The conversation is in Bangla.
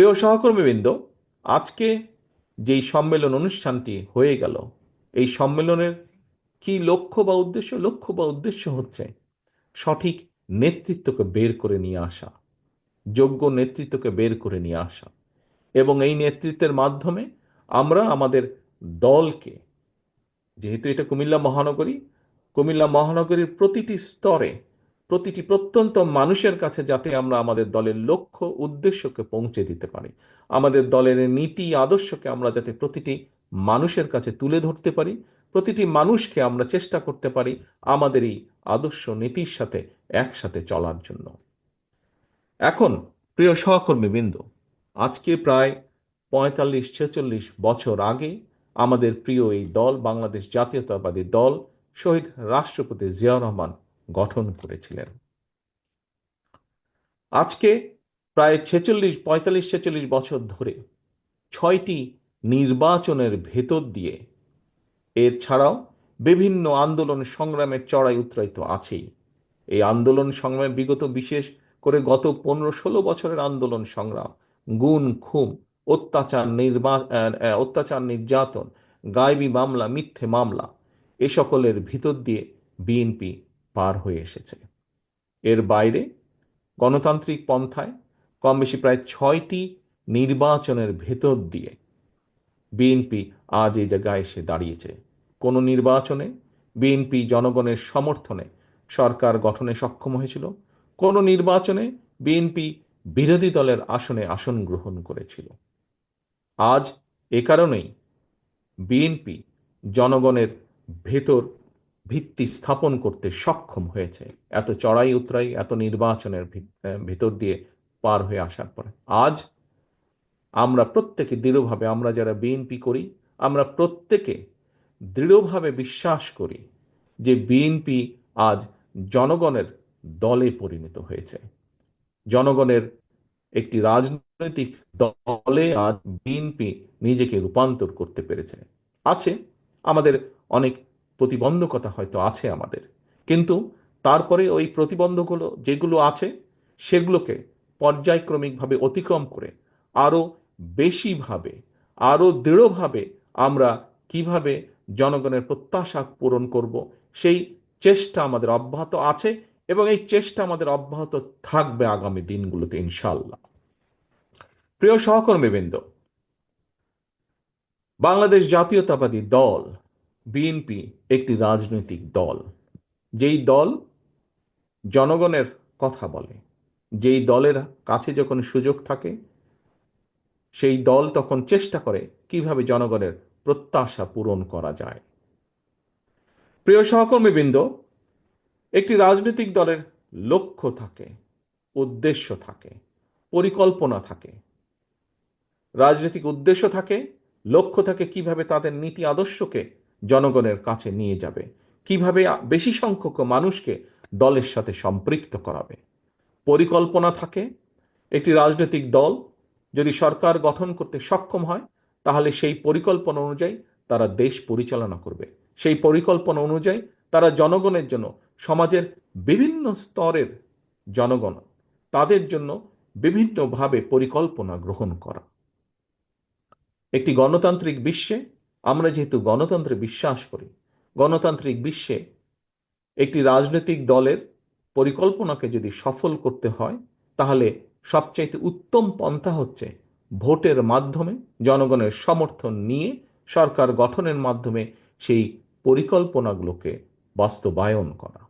প্রিয় সহকর্মীবৃন্দ, আজকে যেই সম্মেলন অনুষ্ঠানটি হয়ে গেল, এই সম্মেলনের কি লক্ষ্য বা উদ্দেশ্য? লক্ষ্য বা উদ্দেশ্য হচ্ছে সঠিক নেতৃত্বকে বের করে নিয়ে আসা, যোগ্য নেতৃত্বকে বের করে নিয়ে আসা এবং এই নেতৃত্বের মাধ্যমে আমরা আমাদের দলকে, যেহেতু এটা কুমিল্লা মহানগরী, কুমিল্লা মহানগরীর প্রতিটি স্তরে প্রতিটি প্রত্যন্ত মানুষের কাছে যাতে আমরা আমাদের দলের লক্ষ্য, উদ্দেশ্যকে পৌঁছে দিতে পারি। আমাদের দলের নীতি, আদর্শকে আমরা যাতে প্রতিটি মানুষের কাছে তুলে ধরতে পারি, প্রতিটি মানুষকে আমরা চেষ্টা করতে পারি আমাদের এই আদর্শ নীতির সাথে একসাথে চলার জন্য। এখন, প্রিয় সহকর্মীবৃন্দ, আজকে প্রায় পঁয়তাল্লিশ, ছেচল্লিশ বছর আগে আমাদের প্রিয় এই দল, বাংলাদেশ জাতীয়তাবাদী দল, শহীদ রাষ্ট্রপতি জিয়াউর রহমান গঠন করেছিলেন। আজকে প্রায় ছেচল্লিশ, পঁয়তাল্লিশ, ছেচল্লিশ বছর ধরে ছয়টি নির্বাচনের ভেতর দিয়ে এর ছাড়াও বিভিন্ন আন্দোলন সংগ্রামের চড়াই উত্তরাই তো আছেই। এই আন্দোলন সংগ্রামে বিগত বিশেষ করে গত পনেরো, ষোলো বছরের আন্দোলন সংগ্রাম, গুণ, খুম, অত্যাচার নির্বা অত্যাচার নির্যাতন, গায়েবী মামলা, মিথ্যে মামলা, এ সকলের ভিতর দিয়ে বিএনপি পার হয়ে এসেছে। এর বাইরে গণতান্ত্রিক পন্থায় কম বেশি প্রায় ছয়টি নির্বাচনের ভেতর দিয়ে বিএনপি আজ এই জায়গায় এসে দাঁড়িয়েছে। কোনো নির্বাচনে বিএনপি জনগণের সমর্থনে সরকার গঠনে সক্ষম হয়েছিল। কোনো নির্বাচনে বিএনপি বিরোধী দলের আসনে আসন গ্রহণ করেছিল। আজ এ কারণেই বিএনপি জনগণের ভেতর ভিত্তি স্থাপন করতে সক্ষম হয়েছে। এত চড়াই উতরাই, এত নির্বাচনের ভেতর দিয়ে পার হয়ে আসার পরে। আজ আমরা প্রত্যেকে দৃঢ়ভাবে, আমরা যারা বিএনপি করি, আমরা প্রত্যেকে দৃঢ়ভাবে বিশ্বাস করি যে বিএনপি আজ জনগণের দলে পরিণত হয়েছে। জনগণের একটি রাজনৈতিক দলে আজ বিএনপি নিজেকে রূপান্তর করতে পেরেছে। আছে আমাদের অনেক প্রতিবন্ধকতা হয়তো আছে আমাদের। কিন্তু তারপরে ওই প্রতিবন্ধকগুলো যেগুলো আছে, সেগুলোকে পর্যায়ক্রমিকভাবে অতিক্রম করে আরও বেশিভাবে আরও দৃঢ়ভাবে আমরা কীভাবে জনগণের প্রত্যাশা পূরণ করব, সেই চেষ্টা আমাদের অব্যাহত আছে এবং এই চেষ্টা আমাদের অব্যাহত থাকবে আগামী দিনগুলোতে ইনশাল্লাহ প্রিয় সহকর্মীবৃন্দ, বাংলাদেশ জাতীয়তাবাদী দল বিএনপি একটি রাজনৈতিক দল। যেই দল জনগণের কথা বলে, যেই দলের কাছে যখন সুযোগ থাকে, সেই দল তখন চেষ্টা করে কীভাবে জনগণের প্রত্যাশা পূরণ করা যায়। প্রিয় সহকর্মীবৃন্দ, একটি রাজনৈতিক দলের লক্ষ্য থাকে, উদ্দেশ্য থাকে, পরিকল্পনা থাকে। রাজনৈতিক উদ্দেশ্য থাকে, লক্ষ্য থাকে কীভাবে তাদের নীতি আদর্শকে জনগণের কাছে নিয়ে যাবে। কীভাবে বেশি সংখ্যক মানুষকে দলের সাথে সম্পৃক্ত করাবে? পরিকল্পনা থাকে। একটি রাজনৈতিক দল যদি সরকার গঠন করতে সক্ষম হয়, তাহলে সেই পরিকল্পনা অনুযায়ী তারা দেশ পরিচালনা করবে। সেই পরিকল্পনা অনুযায়ী তারা জনগণের জন্য, সমাজের বিভিন্ন স্তরের জনগণ, তাদের জন্য বিভিন্নভাবে পরিকল্পনা গ্রহণ করা। একটি গণতান্ত্রিক বিশ্বে আমরা যেহেতু গণতন্ত্রে বিশ্বাস করি, গণতান্ত্রিক বিশ্বে একটি রাজনৈতিক দলের পরিকল্পনাকে যদি সফল করতে হয়, তাহলে সবচাইতে উত্তম পন্থা হচ্ছে ভোটের মাধ্যমে জনগণের সমর্থন নিয়ে সরকার গঠনের মাধ্যমে সেই পরিকল্পনাগুলোকে বাস্তবায়ন করা।